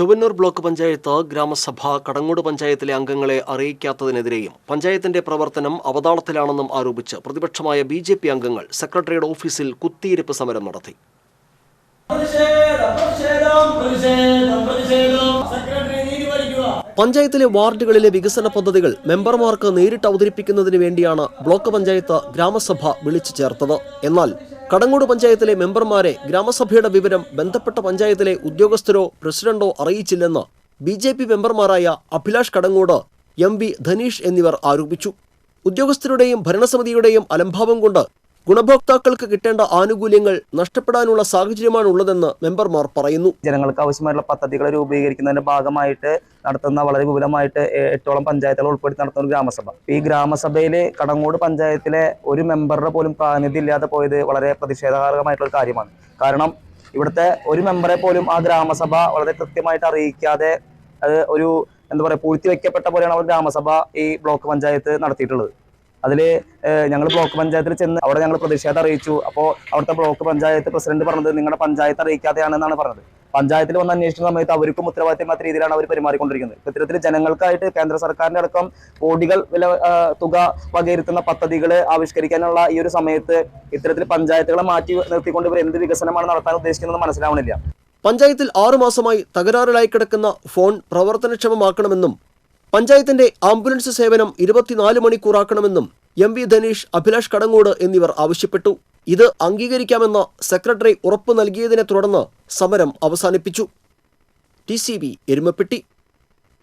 Chowwannur block panchayat ഗ്രാമസഭ കടങ്ങോട് പഞ്ചായത്തിലെ അംഗങ്ങളെ അറിയിക്കാത്തതിനെതിരെയും പഞ്ചായത്തിന്റെ പ്രവർത്തനം അവതാളത്തിലാണെന്നും ആരോപിച്ച് പ്രതിപക്ഷമായ ബി ജെ പി അംഗങ്ങൾ സെക്രട്ടറിയുടെ ഓഫീസിൽ കുത്തിയിരിപ്പ് സമരം നടത്തി. പഞ്ചായത്തിലെ വാർഡുകളിലെ വികസന പദ്ധതികൾ മെമ്പർമാർക്ക് നേരിട്ട് അവതരിപ്പിക്കുന്നതിന് വേണ്ടിയാണ് ബ്ലോക്ക് പഞ്ചായത്ത് ഗ്രാമസഭ വിളിച്ചു ചേർത്തത്. എന്നാൽ കടങ്ങോട് പഞ്ചായത്തിലെ മെമ്പർമാരെ ഗ്രാമസഭയുടെ വിവരം ബന്ധപ്പെട്ട പഞ്ചായത്തിലെ ഉദ്യോഗസ്ഥരോ പ്രസിഡന്റോ അറിയിച്ചില്ലെന്ന് ബി ജെ പി മെമ്പർമാരായ അഭിലാഷ് കടങ്ങോട് എം വി ധനീഷ് എന്നിവർ ആരോപിച്ചു. ഉദ്യോഗസ്ഥരുടെയും ഭരണസമിതിയുടെയും അലംഭാവം കൊണ്ട് ഗുണഭോക്താക്കൾക്ക് കിട്ടേണ്ട ആനുകൂല്യങ്ങൾ നഷ്ടപ്പെടാനുള്ള സാഹചര്യമാണ് ഉള്ളതെന്ന് മെമ്പർമാർ പറയുന്നു. ജനങ്ങൾക്ക് ആവശ്യമായിട്ടുള്ള പദ്ധതികൾ രൂപീകരിക്കുന്നതിന്റെ ഭാഗമായിട്ട് നടത്തുന്ന വളരെ വിപുലമായിട്ട് എട്ടോളം പഞ്ചായത്തുകൾ ഉൾപ്പെടുത്തി നടത്തുന്ന ഒരു ഗ്രാമസഭ. ഈ ഗ്രാമസഭയിൽ കടങ്ങോട് പഞ്ചായത്തിലെ ഒരു മെമ്പറുടെ പോലും പ്രാതിനിധ്യം ഇല്ലാതെ പോയത് വളരെ പ്രതിഷേധകരമായിട്ടുള്ള കാര്യമാണ്. കാരണം ഇവിടുത്തെ ഒരു മെമ്പറെ പോലും ആ ഗ്രാമസഭ വളരെ കൃത്യമായിട്ട് അറിയിക്കാതെ അത് ഒരു എന്താ പറയുക പൂഴ്ത്തി വെക്കപ്പെട്ട പോലെയാണ് അവർ ഗ്രാമസഭ ഈ ബ്ലോക്ക് പഞ്ചായത്ത് നടത്തിയിട്ടുള്ളത്. അതിൽ ഞങ്ങൾ ബ്ലോക്ക് പഞ്ചായത്തിൽ ചെന്ന് അവിടെ ഞങ്ങൾ പ്രതിഷേധം അറിയിച്ചു. അപ്പോൾ അവിടുത്തെ ബ്ലോക്ക് പഞ്ചായത്ത് പ്രസിഡന്റ് പറഞ്ഞത് നിങ്ങളുടെ പഞ്ചായത്ത് അറിയിക്കാതെയാണെന്നാണ് പറഞ്ഞത്. പഞ്ചായത്തിൽ വന്ന് അന്വേഷിക്കുന്ന സമയത്ത് അവർക്കും ഉത്തരവാദിത്തമില്ലാത്ത രീതിയിലാണ് അവർ പെരുമാറിക്കൊണ്ടിരിക്കുന്നത്. ഇത്തരത്തിൽ ജനങ്ങൾക്കായിട്ട് കേന്ദ്ര സർക്കാരിന്റെ അടക്കം കോടികൾ വില തുക വകയിരുത്തുന്ന പദ്ധതികൾ ആവിഷ്കരിക്കാനുള്ള ഈ ഒരു സമയത്ത് ഇത്തരത്തിൽ പഞ്ചായത്തുകളെ മാറ്റി നിർത്തിക്കൊണ്ട് ഇവർ എന്ത് വികസനമാണ് നടത്താൻ ഉദ്ദേശിക്കുന്നത് മനസ്സിലാവണില്ല. പഞ്ചായത്തിൽ ആറുമാസമായി തകരാറിലായി കിടക്കുന്ന ഫോൺ പ്രവർത്തനക്ഷമമാക്കണമെന്നും പഞ്ചായത്തിന്റെ ആംബുലൻസ് സേവനം ഇരുപത്തിനാല് മണിക്കൂറാക്കണമെന്നും എം വി ധനീഷ് അഭിലാഷ് കടങ്ങോട് എന്നിവർ ആവശ്യപ്പെട്ടു. ഇത് അംഗീകരിക്കാമെന്ന സെക്രട്ടറി ഉറപ്പു നൽകിയതിനെ തുടർന്ന് സമരം അവസാനിപ്പിച്ചു. T C B Erumapetty.